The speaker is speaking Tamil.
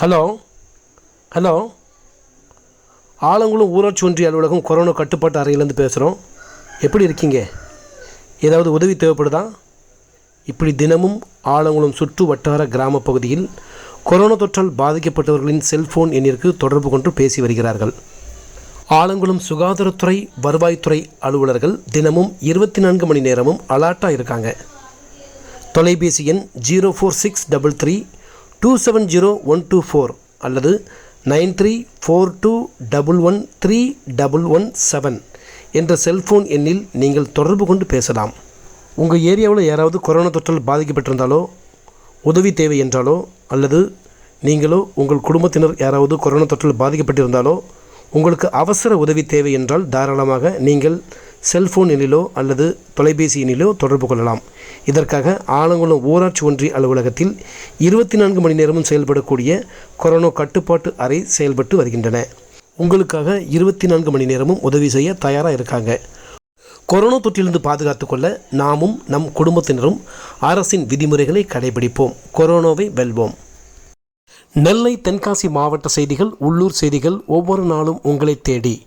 Hello hello. ஆலங்குளம் ஊராட்சி ஒன்றிய அலுவலகம் கொரோனா கட்டுப்பாட்டு அறையிலேருந்து பேசுகிறோம் எப்படி இருக்கீங்க? ஏதாவது உதவி தேவைப்படுதா? இப்படி தினமும் ஆலங்குளம் சுற்று வட்டார கிராம பகுதியில் கொரோனா தொற்றால் பாதிக்கப்பட்டவர்களின் செல்போன் எண்ணிற்கு தொடர்பு கொண்டு பேசி வருகிறார்கள். ஆலங்குளம் சுகாதாரத்துறை வருவாய்த்துறை அலுவலர்கள் தினமும் இருபத்தி நான்கு மணி நேரமும் அலர்ட்டாக இருக்காங்க. தொலைபேசி எண் zero four six double three two seven zero one two four அல்லது nine three four two double one three double one seven என்ற செல்ஃபோன் எண்ணில் நீங்கள் தொடர்பு கொண்டு பேசலாம். உங்கள் ஏரியாவில் யாராவது கொரோனா தொற்றால் பாதிக்கப்பட்டிருந்தாலோ உதவி தேவை என்றாலோ அல்லது நீங்களோ உங்கள் குடும்பத்தினர் யாராவது கொரோனா தொற்றால் பாதிக்கப்பட்டிருந்தாலோ உங்களுக்கு அவசர உதவி தேவை என்றால் தாராளமாக நீங்கள் செல்போன் எண்ணிலோ அல்லது தொலைபேசி எண்ணிலோ தொடர்பு கொள்ளலாம். இதற்காக ஆலங்குளம் ஊராட்சி ஒன்றிய அலுவலகத்தில் இருபத்தி நான்கு மணி நேரமும் செயல்படக்கூடிய கொரோனா கட்டுப்பாட்டு அறை செயல்பட்டு வருகின்றன. உங்களுக்காக இருபத்தி நான்கு மணி நேரமும் உதவி செய்ய தயாராக இருக்காங்க. கொரோனா தொற்றிலிருந்து பாதுகாத்து கொள்ள நாமும் நம் குடும்பத்தினரும் அரசின் விதிமுறைகளை கடைபிடிப்போம். கொரோனாவை வெல்வோம். நெல்லை தென்காசி மாவட்ட செய்திகள் உள்ளூர் செய்திகள் ஒவ்வொரு நாளும் உங்களை தேடி.